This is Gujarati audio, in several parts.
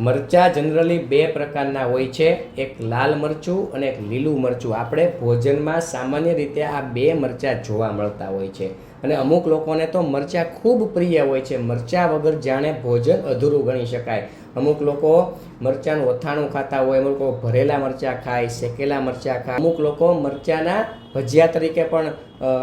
મરચાં જનરલી બે પ્રકારના હોય છે. એક લાલ મરચું અને એક લીલું મરચું. આપણે ભોજનમાં સામાન્ય રીતે આ બે મરચાં જોવા મળતા હોય છે. અને અમુક લોકોને તો મરચાં ખૂબ પ્રિય હોય છે. મરચાં વગર જાણે ભોજન અધૂરું ગણી શકાય. અમુક લોકો મરચાંનું ઓથાણું ખાતા હોય, અમુક લોકો ભરેલા મરચાં ખાય, શેકેલા મરચાં ખાય. અમુક લોકો મરચાંના ભજીયા તરીકે પણ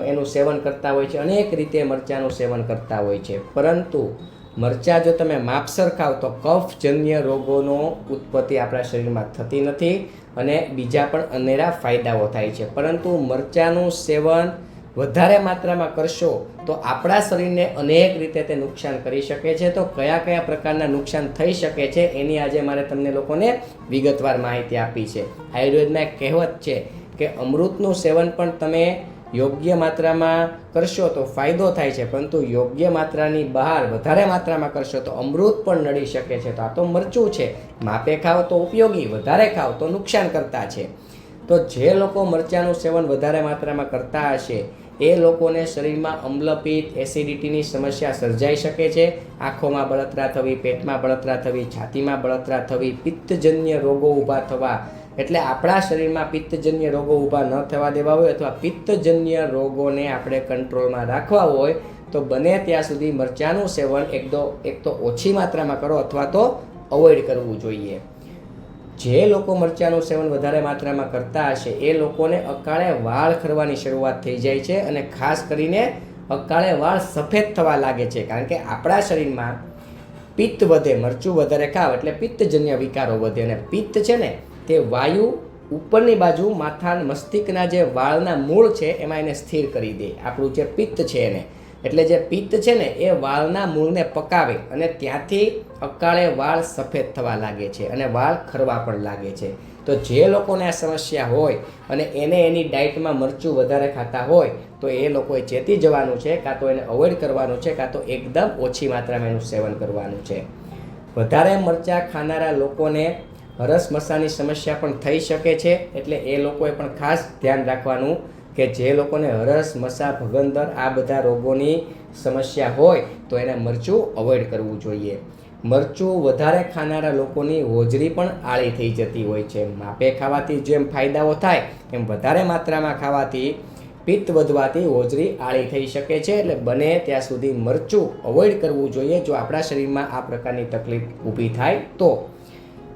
એનું સેવન કરતા હોય છે. અનેક રીતે મરચાંનું સેવન કરતા હોય છે. પરંતુ મરચાં જો તમે માપસર ખાવ તો કફજન્ય રોગોનો ઉત્પત્તિ આપણા શરીરમાં થતી નથી અને બીજા પણ અનેરા ફાયદાઓ થાય છે. પરંતુ મરચાંનું સેવન વધારે માત્રામાં કરશો તો આપણા શરીરને અનેક રીતે તે નુકસાન કરી શકે છે. તો કયા કયા પ્રકારના નુકસાન થઈ શકે છે એની આજે મારે તમને લોકોને વિગતવાર માહિતી આપી છે. આયુર્વેદમાં એક કહેવત છે કે અમૃતનું સેવન પણ તમે યોગ્ય માત્રામાં કરશો તો ફાયદો થાય છે, પરંતુ યોગ્ય માત્રાની બહાર વધારે માત્રામાં કરશો તો અમૃત પણ નડી શકે છે. તો આ તો મરચું છે. માપે ખાવ તો ઉપયોગી, વધારે ખાવ તો નુકસાન કરતા છે. તો જે લોકો મરચાંનું સેવન વધારે માત્રામાં કરતા હશે, એ લોકોને શરીરમાં અમ્લપિત એસિડિટીની સમસ્યા સર્જાઈ શકે છે. આંખોમાં બળતરા થવી, પેટમાં બળતરા થવી, છાતીમાં બળતરા થવી, પિત્તજન્ય રોગો ઊભા થવા એટલે આપણા શરીરમાં પિત્તજન્ય રોગો ઊભા ન થવા દેવા હોય અથવા પિત્તજન્ય રોગોને આપણે કંટ્રોલમાં રાખવા હોય, તો બને ત્યાં સુધી મરચાંનું સેવન એક તો એક તો ઓછી માત્રામાં કરો અથવા તો અવોઇડ કરવું જોઈએ. જે લોકો મરચાંનું સેવન વધારે માત્રામાં કરતા હશે, એ લોકોને અકાળે વાળ ખરવાની શરૂઆત થઈ જાય છે અને ખાસ કરીને અકાળે વાળ સફેદ થવા લાગે છે. કારણ કે આપણા શરીરમાં પિત્ત વધે, મરચું વધારે ખાવ એટલે પિત્તજન્ય વિકારો વધે અને પિત્ત છે ને તે વાયુ ઉપરની બાજુ માથા મસ્તિષ્કના જે વાળના મૂળ છે, એમાં એને સ્થિર કરી દે. આપણું જે પિત્ત છે એને. એટલે જે પિત્ત છે ને, એ વાળના મૂળને પકાવે અને ત્યાંથી અકાળે વાળ સફેદ થવા લાગે છે અને વાળ ખરવા પણ લાગે છે. તો જે લોકોને આ સમસ્યા હોય અને એને એની ડાયટમાં મરચું વધારે ખાતા હોય, તો એ લોકોએ ચેતી જવાનું છે, કાં તો એને અવોઇડ કરવાનું છે, કાં તો એકદમ ઓછી માત્રામાં એનું સેવન કરવાનું છે. વધારે મરચાં ખાનારા લોકોને હરસ મસાની સમસ્યા પણ થઈ શકે છે, એટલે એ લોકોએ પણ ખાસ ધ્યાન રાખવાનું કે જે લોકોને હરસ મસા ભગંદર આ બધા રોગોની સમસ્યા હોય, તો એને મરચું અવોઇડ કરવું જોઈએ. મરચું વધારે ખાનારા લોકોની હોજરી પણ આળી થઈ જતી હોય છે. માપે ખાવાથી જેમ ફાયદાઓ થાય, એમ વધારે માત્રામાં ખાવાથી પિત્ત વધવાથી હોજરી આળી થઈ શકે છે, એટલે બને ત્યાં સુધી મરચું અવોઇડ કરવું જોઈએ. જો આપણા શરીરમાં આ પ્રકારની તકલીફ ઊભી થાય, તો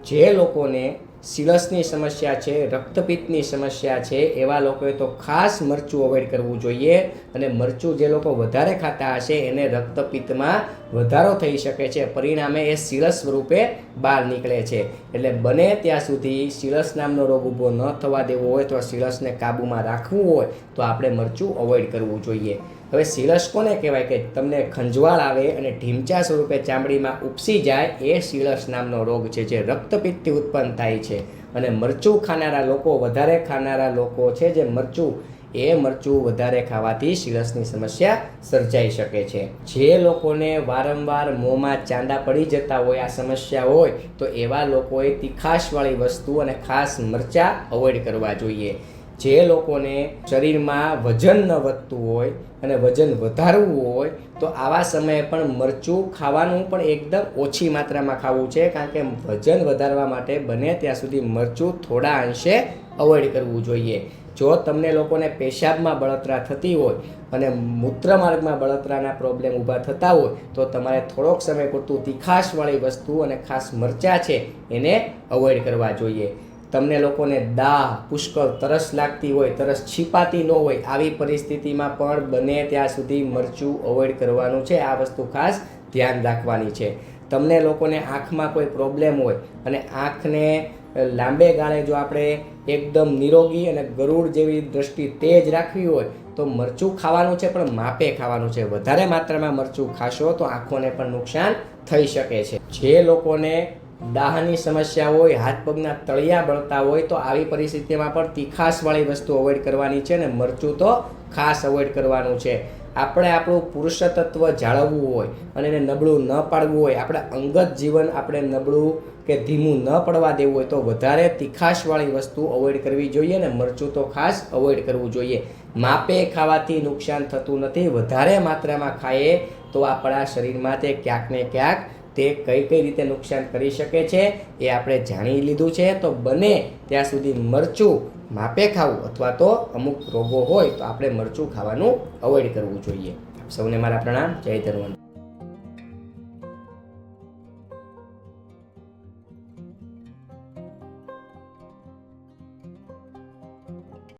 જે લોકોને સિલસની સમસ્યા છે, રક્તપિત્તની સમસ્યા છે, એવા લોકોએ તો ખાસ મરચું અવોઇડ કરવું જોઈએ. અને મરચું જે લોકો વધારે ખાતા હશે, એને રક્તપિત્તમાં વધારો થઈ શકે છે. પરિણામે એ શિરસ સ્વરૂપે બહાર નીકળે છે. એટલે બને ત્યાં સુધી શિરસ નામનો રોગ ઊભો ન થવા દેવો હોય તો શિરસને કાબૂમાં રાખવું હોય તો આપણે મરચું અવોઇડ કરવું જોઈએ. હવે સિલસ કોને કહેવાય કે તમને ખંજવાળ આવે અને ઢીમચા સ્વરૂપે ચામડીમાં ઉપસી જાય એ શિરસ નામનો રોગ છે જે રક્તપિત્તથી ઉત્પન્ન થાય છે. અને મરચું ખાનારા લોકો, વધારે ખાનારા લોકો છે જે મરચું એ મરચું વધારે ખાવાથી શિરસની સમસ્યા સર્જાઈ શકે છે. જે લોકોને વારંવાર મોંમાં ચાંદા પડી જતા હોય, આ સમસ્યા હોય, તો એવા લોકોએ તીખાશવાળી વસ્તુ અને ખાસ મરચાં અવોઇડ કરવા જોઈએ. જે લોકોને શરીરમાં વજન ન વધતું હોય અને વજન વધારવું હોય, તો આવા સમયે પણ મરચું ખાવાનું પણ એકદમ ઓછી માત્રામાં ખાવું છે, કારણ કે વજન વધારવા માટે બને ત્યાં સુધી મરચું થોડા અંશે અવોઇડ કરવું જોઈએ. જો તમને લોકોને પેશાબમાં બળતરા થતી હોય અને મૂત્રમાર્ગમાં બળતરાના પ્રોબ્લેમ ઊભા થતા હોય, તો તમારે થોડોક સમય પૂરતું તીખાશવાળી વસ્તુ અને ખાસ મરચાં છે એને અવોઇડ કરવા જોઈએ. તમને લોકોને દાહ, પુષ્કળ, તરસ લાગતી હોય, તરસ છીપાતી ન હોય, આવી પરિસ્થિતિમાં પણ બને ત્યાં સુધી મરચું અવોઇડ કરવાનું છે. આ વસ્તુ ખાસ ધ્યાન રાખવાની છે. તમને લોકોને આંખમાં કોઈ પ્રોબ્લેમ હોય અને આંખને લાંબે ગાળે જો આપણે એકદમ નિરોગી અને ગરુડ જેવી દ્રષ્ટિ તેજ રાખવી હોય, તો મરચું ખાવાનું છે, પણ માપે ખાવાનું છે. વધારે માત્રામાં મરચું ખાશો, તો આંખોને પણ નુકસાન થઈ શકે છે. જે લોકોને દાહની સમસ્યા હોય, હાથ પગના તળિયા બળતા હોય, તો આવી પરિસ્થિતિમાં પણ તીખાશવાળી વસ્તુ અવોઇડ કરવાની છે ને મરચું તો ખાસ અવોઇડ કરવાનું છે. આપણે આપણું પુરુષ તત્વ જાળવવું હોય અને એને નબળું ન પાડવું હોય, આપણે અંગત જીવન આપણે નબળું કે ધીમું ન પડવા દેવું હોય તો વધારે તીખાશવાળી વસ્તુ અવોઇડ કરવી જોઈએ ને મરચું તો ખાસ અવોઇડ કરવું જોઈએ. માપે ખાવાથી નુકસાન થતું નથી, વધારે માત્રામાં ખાઈએ તો આપણા શરીરમાં તે ક્યાંક ને ક્યાંક તે કઈ કઈ રીતે નુકસાન કરી શકે છે એ આપણે જાણી લીધું છે. તો બને ત્યાં સુધી મરચું માપે ખાવું અથવા તો અમુક રોગો હોય તો આપણે મરચું ખાવાનું અવોઇડ કરવું જોઈએ. સૌને મારા પ્રણામ. જય ધન્વંત